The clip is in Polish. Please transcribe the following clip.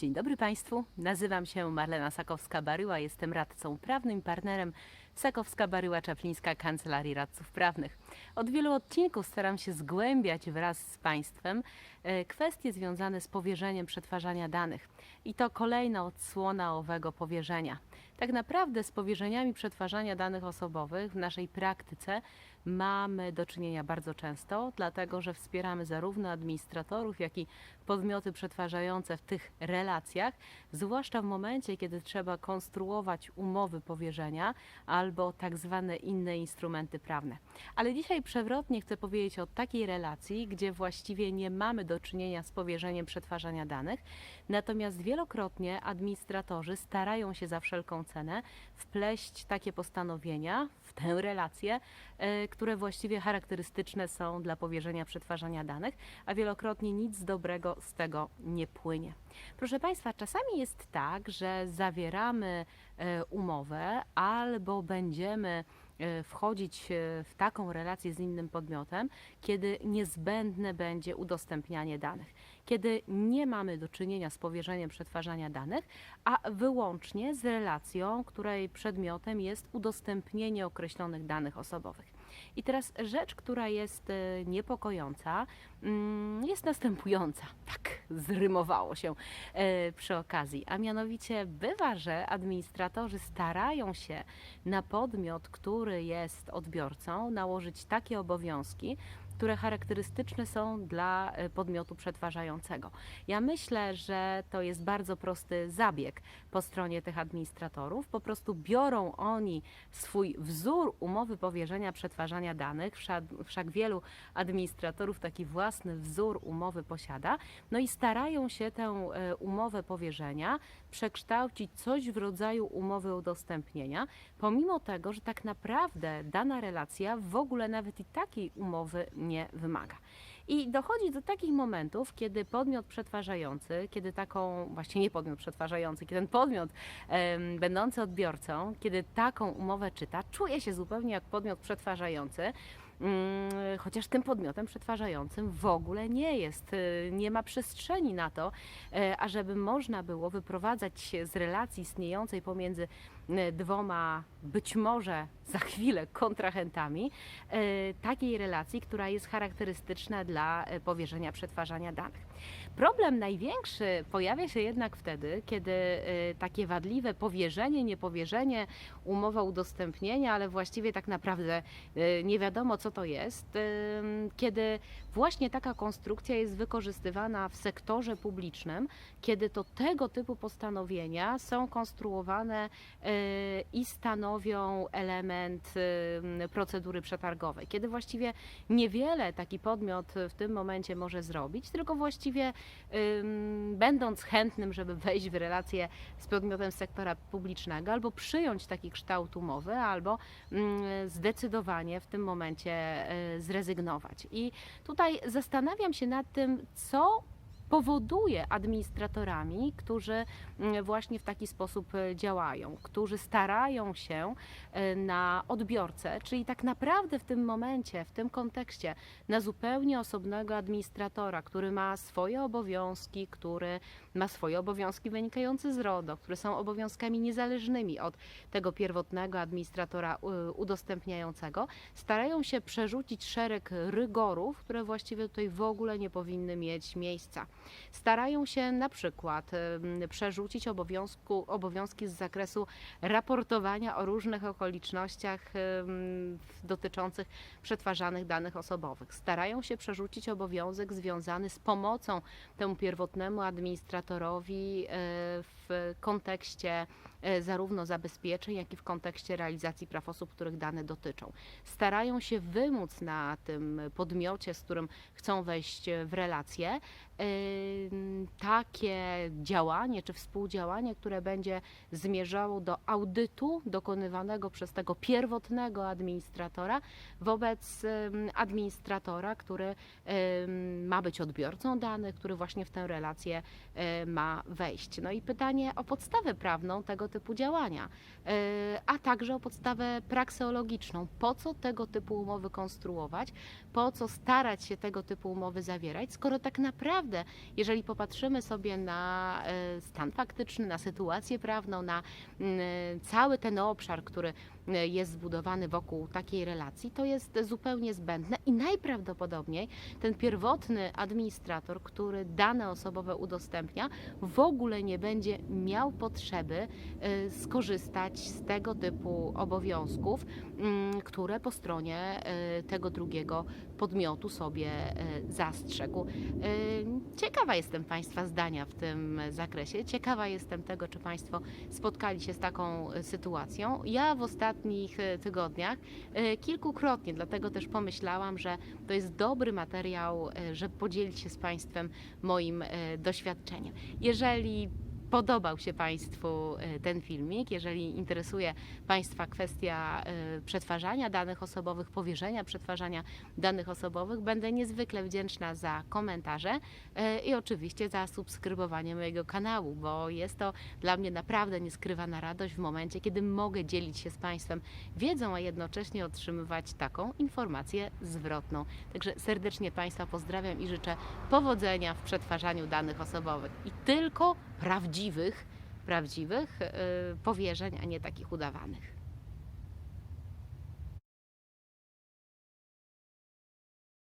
Dzień dobry Państwu. Nazywam się Marlena Sakowska-Baryła. Jestem radcą prawnym partnerem Sakowska-Baryła Czaplińska Kancelarii Radców Prawnych. Od wielu odcinków staram się zgłębiać wraz z Państwem e, kwestie związane z powierzeniem przetwarzania danych. I to kolejna odsłona owego powierzenia. Tak naprawdę z powierzeniami przetwarzania danych osobowych w naszej praktyce mamy do czynienia bardzo często, dlatego że wspieramy zarówno administratorów, jak i podmioty przetwarzające w tych relacjach, zwłaszcza w momencie, kiedy trzeba konstruować umowy powierzenia albo tak zwane inne instrumenty prawne. Ale dzisiaj przewrotnie chcę powiedzieć o takiej relacji, gdzie właściwie nie mamy do czynienia z powierzeniem przetwarzania danych, natomiast wielokrotnie administratorzy starają się za wszelką cenę wpleść takie postanowienia w tę relację, e, które właściwie charakterystyczne są dla powierzenia przetwarzania danych, a wielokrotnie nic dobrego z tego nie płynie. Proszę Państwa, czasami jest tak, że zawieramy e, umowę albo będziemy wchodzić e, w taką relację z innym podmiotem, kiedy niezbędne będzie udostępnianie danych, kiedy nie mamy do czynienia z powierzeniem przetwarzania danych, a wyłącznie z relacją, której przedmiotem jest udostępnienie określonych danych osobowych. I teraz rzecz, która jest e, niepokojąca, mm, jest następująca. Tak, zrymowało się e, przy okazji. A mianowicie bywa, że administratorzy starają się na podmiot, który jest odbiorcą, nałożyć takie obowiązki, które charakterystyczne są dla e, podmiotu przetwarzającego. Ja myślę, że to jest bardzo prosty zabieg po stronie tych administratorów. Po prostu biorą oni swój wzór umowy powierzenia przetwarzania danych, wszak, wielu administratorów taki własny wzór umowy posiada, no i starają się tę e, umowę powierzenia przekształcić coś w rodzaju umowy udostępnienia, pomimo tego, że tak naprawdę dana relacja w ogóle nawet i takiej umowy nie wymaga. I dochodzi do takich momentów, kiedy podmiot przetwarzający, kiedy taką, właśnie nie podmiot przetwarzający, kiedy ten podmiot będący odbiorcą, kiedy taką umowę czyta, czuje się zupełnie jak podmiot przetwarzający, chociaż tym podmiotem przetwarzającym w ogóle nie jest. y, Nie ma przestrzeni na to, e, ażeby można było wyprowadzać się z relacji istniejącej pomiędzy e, dwoma, być może za chwilę, kontrahentami, e, takiej relacji, która jest charakterystyczna dla e, powierzenia przetwarzania danych. Problem największy pojawia się jednak wtedy, kiedy e, takie wadliwe powierzenie, niepowierzenie, umowa udostępnienia, ale właściwie tak naprawdę nie wiadomo co to jest, kiedy właśnie taka konstrukcja jest wykorzystywana w sektorze publicznym, kiedy to tego typu postanowienia są konstruowane e, i stanowią element em, procedury przetargowej, kiedy właściwie niewiele taki podmiot w tym momencie może zrobić, tylko właściwie będąc chętnym, żeby wejść w relację z podmiotem sektora publicznego, albo przyjąć taki kształt umowy, albo mm, zdecydowanie w tym momencie zrezygnować. I tutaj zastanawiam się nad tym, co powoduje administratorami, którzy mm, właśnie w taki sposób e, działają, którzy starają się e, na odbiorcę, czyli tak naprawdę w tym momencie, w tym kontekście, na zupełnie osobnego administratora, który ma swoje obowiązki, który ma swoje obowiązki wynikające z RODO, które są obowiązkami niezależnymi od tego pierwotnego administratora udostępniającego, starają się przerzucić szereg rygorów, które właściwie tutaj w ogóle nie powinny mieć miejsca. Starają się na przykład przerzucić obowiązku, obowiązki z zakresu raportowania o różnych okolicznościach dotyczących przetwarzanych danych osobowych. Starają się przerzucić obowiązek związany z pomocą temu pierwotnemu administratorowi e, w kontekście e, zarówno zabezpieczeń, jak i w kontekście realizacji praw osób, których dane dotyczą. Starają się wymóc na tym podmiocie, z którym chcą wejść w relację, em, takie działanie czy współdziałanie, które będzie zmierzało do audytu dokonywanego przez tego pierwotnego administratora wobec administratora, który ma być odbiorcą danych, który właśnie w tę relację e, ma wejść. No i pytanie o podstawę prawną tego typu działania, e, a także o podstawę prakseologiczną. Po co tego typu umowy konstruować, po co starać się tego typu umowy zawierać, skoro tak naprawdę, jeżeli popatrzymy sobie na e, stan faktyczny, na sytuację prawną, na mm, cały ten obszar, który e, jest zbudowany wokół takiej relacji, to jest zupełnie zbędne i najprawdopodobniej ten pierwotny administrator, który dane osobowe udostępnia, w ogóle nie będzie miał potrzeby e, skorzystać z tego typu obowiązków, mm, które po stronie tego drugiego podmiotu sobie zastrzegł. Ciekawa jestem Państwa zdania w tym zakresie. Ciekawa jestem tego, czy Państwo spotkali się z taką e, sytuacją. Ja w ostatnich e, tygodniach e, kilkukrotnie, dlatego też pomyślałam, że to jest dobry materiał, żeby podzielić się z Państwem moim doświadczeniem. Jeżeli podobał się Państwu e, ten filmik, jeżeli interesuje Państwa kwestia e, przetwarzania danych osobowych, powierzenia przetwarzania danych osobowych, będę niezwykle wdzięczna za komentarze e, i oczywiście za subskrybowanie mojego kanału, bo jest to dla mnie naprawdę nieskrywana radość w momencie, kiedy mogę dzielić się z Państwem wiedzą, a jednocześnie otrzymywać taką informację zwrotną. Także serdecznie Państwa pozdrawiam i życzę powodzenia w przetwarzaniu danych osobowych i tylko prawdziwych, prawdziwych e, powierzeń, a nie takich udawanych.